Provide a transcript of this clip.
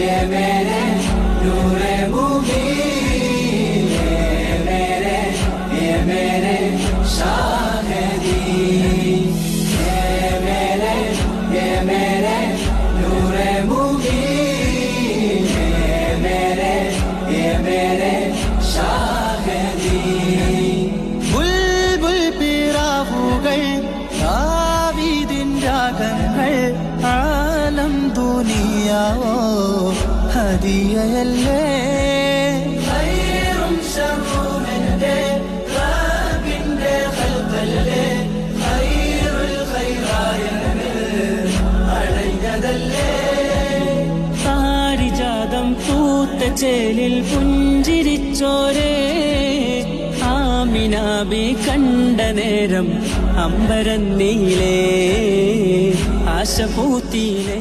Ye melek, nure mukin Ye melek, ye melek, sahedi Ye melek, ye melek, nure mukin Ye melek, ye melek, sahedi Bulbul pira ho gaye, shavidin jagan. അടഞ്ഞതല്ലേ പാരിജാതം പൂത്ത ചേലിൽ പുഞ്ചിരിച്ചോരേ. ആമിനാബി കണ്ട നേരം അമ്പരന്നീലേ. ആശ പൂത്തീലേ